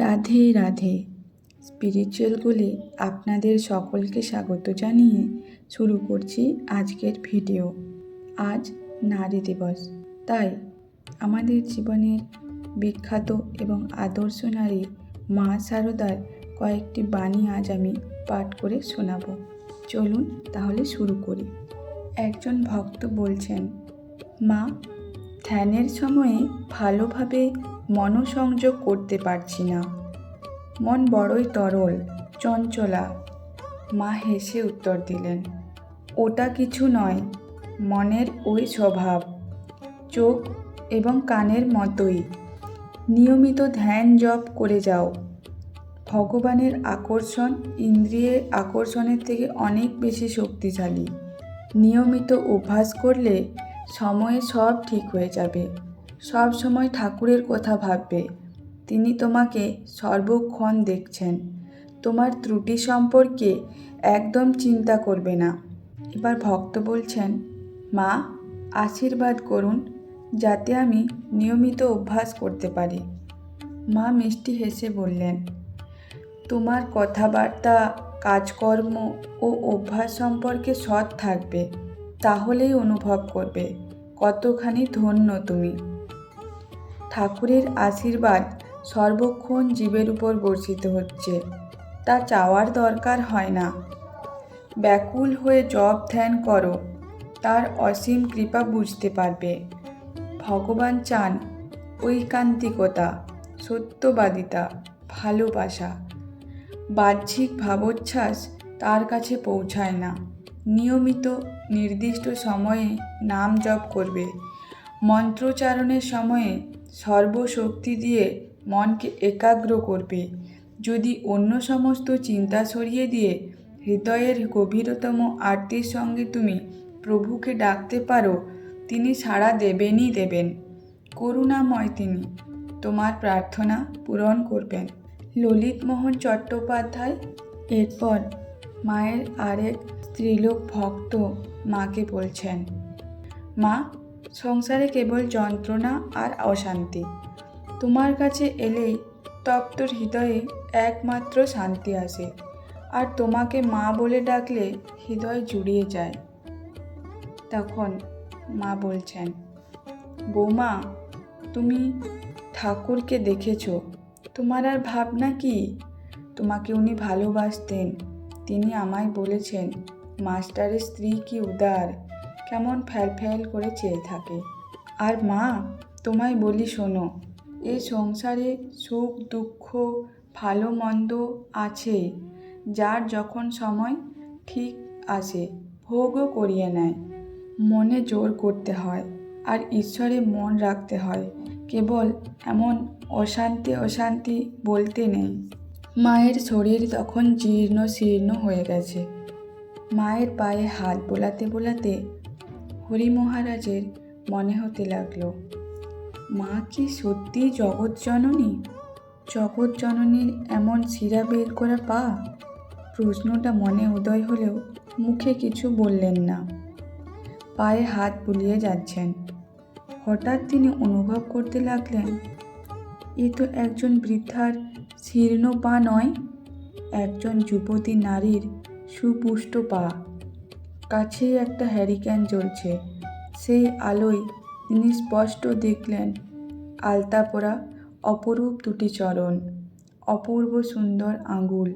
Radhe Radhe. Spiritual গোলে আপনাদের সকলকে স্বাগত জানিয়ে শুরু করছি আজকের ভিডিও আজ নারী দিবস। তাই আমাদের জীবনের বিখ্যাত এবং আদর্শ নারী মা সারদার কয়েকটি বাণী আজ আমি পাঠ করে শোনাব। চলুন তাহলে শুরু করি। একজন ভক্ত বলছেন, মা, ধ্যানের সময়ে ভালোভাবে মনোসংযোগ করতে পারছি না। মন বড়ই তরল, চঞ্চলা। মা হেসে উত্তর দিলেন, ওটা কিছু নয়, মনের ওই স্বভাব। চোখ এবং কানের মতোই। নিয়মিত ধ্যান জপ করে যাও। ভগবানের আকর্ষণ ইন্দ্রিয়ের আকর্ষণের থেকে অনেক বেশি শক্তিশালী। নিয়মিত অভ্যাস করলে সময়ে সব ঠিক হয়ে যাবে। সব সময় ঠাকুরের কথা ভাববে। তিনি তোমাকে সর্বক্ষণ দেখছেন। তোমার ত্রুটি সম্পর্কে একদম চিন্তা করবে না। এবার ভক্ত বলছেন, মা, আশীর্বাদ করুন, যাতে আমি নিয়মিত অভ্যাস করতে পারি। মা মিষ্টি হেসে বললেন, তোমার কথাবার্তা, কাজকর্ম ও অভ্যাস সম্পর্কে সৎ থাকবে। তাহলেই অনুভব করবে কতখানি ধন্য তুমি। ঠাকুরের আশীর্বাদ সর্বক্ষণ জীবের উপর বর্ষিত হচ্ছে। তা চাওয়ার দরকার হয় না। ব্যাকুল হয়ে জপ ধ্যান করো, তার অসীম কৃপা বুঝতে পারবে। ভগবান চান ঐকান্তিকতা, সত্যবাদিতা, ভালোবাসা। বাহ্যিক ভাবোচ্ছ্বাস তার কাছে পৌঁছায় না। নিয়মিত, নির্দিষ্ট সময়ে নাম জপ করবে। মন্ত্রোচ্চারণের সময়ে সর্বশক্তি দিয়ে মনকে একাগ্র করবে। যদি অন্য সমস্ত চিন্তা সরিয়ে দিয়ে হৃদয়ের গভীরতম আরতির সঙ্গে তুমি প্রভুকে ডাকতে পারো, তিনি সাড়া দেবেনই দেবেন। করুণাময় তিনি। তোমার প্রার্থনা পূরণ করবেন। ললিতমোহন চট্টোপাধ্যায়, এরপর মায়ের আরেক স্ত্রীলোক ভক্ত মাকে বলছেন, মা সংসারে কেবল যন্ত্রণা আর অশান্তি। তোমার কাছে এলেই তপ্ত হৃদয়ে একমাত্র শান্তি আসে। আর তোমাকে মা বলে ডাকলে হৃদয় জুড়িয়ে যায়। তখন মা বলছেন, বৌমা, তুমি ঠাকুরকে দেখেছ। তোমার আর ভাবনা কি? তোমাকে উনি ভালোবাসতেন। তিনি আমায় বলেছেন, মাস্টারের স্ত্রী কি উদার? কেমন ফ্যাল ফ্যাল করে চেয়ে থাকে। আর মা, তোমায় বলি শোনো, এ সংসারে সুখ, দুঃখ, ভালো, মন্দ আছে, যার যখন সময় ঠিক আসে, ভোগও করিয়ে নেয়। মনে জোর করতে হয়, আর ঈশ্বরে মন রাখতে হয়, কেবল এমন অশান্তি অশান্তি বলতে নেই। মায়ের শরীর তখন জীর্ণ, শীর্ণ হয়ে গেছে। মায়ের পায়ে হাত বোলাতে বোলাতে হরি মহারাজের মনে হতে লাগল, মা কি সত্যি জগৎ জননী? জগৎ জননীর এমন শিরা বের করা পা? প্রশ্নটা মনে উদয় হলেও মুখে কিছু বললেন না। পায়ে হাত বুলিয়ে যাচ্ছেন। হঠাৎ তিনি অনুভব করতে লাগলেন, এ তো একজন বৃদ্ধার শীর্ণ পা নয়, একজন যুবতী নারীর সুপুষ্ট পা। কাছেই একটা হ্যারিক্যান জ্বলছে। সেই আলোয় তিনি স্পষ্ট দেখলেন আলতা পরা অপরূপ দুটি চরণ, অপূর্ব সুন্দর আঙ্গুল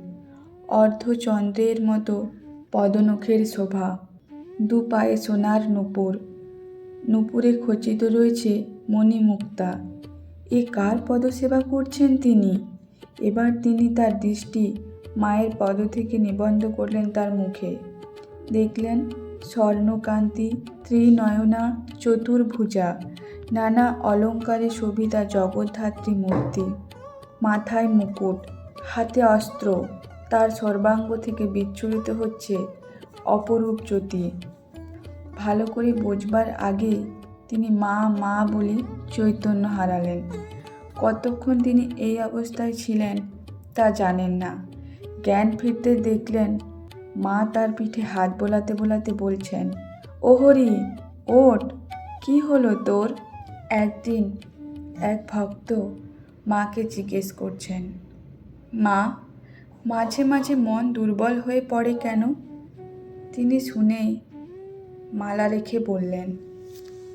অর্ধচন্দ্রের মতো পদনখের শোভা, দু পায়ে সোনার নূপুর। নূপুরে খচিত রয়েছে মণিমুক্তা। এ কার পদসেবা করছেন তিনি? এবার তিনি তার দৃষ্টি মায়ের পদ থেকে নিবন্ধ করলেন তার মুখে। দেখলেন স্বর্ণকান্তি, ত্রিনয়না, চতুর্ভুজা, নানা অলঙ্কারে শোভিতা জগদ্ধাত্রী মূর্তি। মাথায় মুকুট, হাতে অস্ত্র, তার সর্বাঙ্গ থেকে বিচ্ছুরিত হচ্ছে অপরূপ জ্যোতি। ভালো করে বোঝবার আগেই তিনি মা মা বলে চৈতন্য হারালেন। কতক্ষণ তিনি এই অবস্থায় ছিলেন তা জানেন না। জ্ঞান ফিরতে দেখলেন মা তার পিঠে হাত বোলাতে বোলাতে বলছেন ও হরি ওঠ, কি হলো তোর? একদিন এক ভক্ত মাকে জিজ্ঞেস করছেন, মা, মাঝে মাঝে মন দুর্বল হয়ে পড়ে কেন? তিনি শুনেই মালা রেখে বললেন,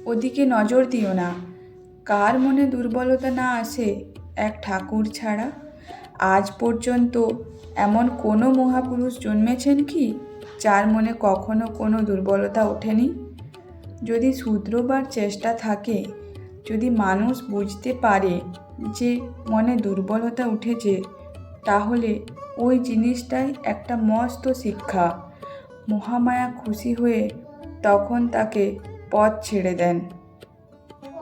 ওদিকে নজর দিও না, কার মনে দুর্বলতা না আসে, এক ঠাকুর ছাড়া? আজ পর্যন্ত এমন কোনো মহাপুরুষ জন্মেছেন কি, যার মনে কখনো কোনো দুর্বলতা ওঠেনি? যদি শুধরোবার চেষ্টা থাকে, যদি মানুষ বুঝতে পারে যে মনে দুর্বলতা উঠেছে, তাহলে ওই জিনিসটাই একটা মস্ত শিক্ষা। মহামায়া খুশি হয়ে তখন তাকে পথ ছেড়ে দেন।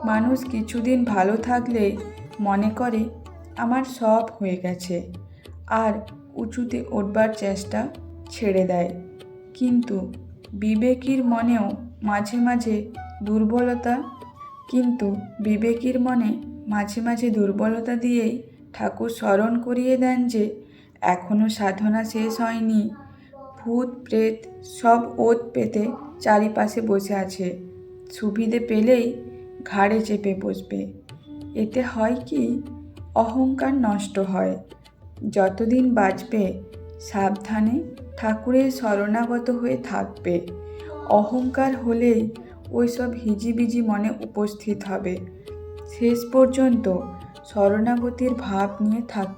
মানুষ কিছুদিন ভালো থাকলে মনে করে আমার সব হয়ে গেছে। আর উঁচুতে উঠবার চেষ্টা ছেড়ে দেয়। কিন্তু বিবেকীর মনেও মাঝে মাঝে দুর্বলতা, কিন্তু বিবেকীর মনে মাঝে মাঝে দুর্বলতা দিয়েই ঠাকুর স্মরণ করিয়ে দেন যে এখনও সাধনা শেষ হয়নি। ভূত, প্রেত সব ওত পেতে চারিপাশে বসে আছে। সুবিধে পেলেই ঘাড়ে চেপে বসবে। এতে হয় কি? অহংকার নষ্ট হয়। যতদিন বাঁচবে, সাবধানে ঠাকুরের শরণাগত হয়ে থাকবে। অহংকার হলেই ওইসব হিজিবিজি মনে উপস্থিত হবে। শেষ পর্যন্ত শরণাগতির ভাব নিয়ে থাকতে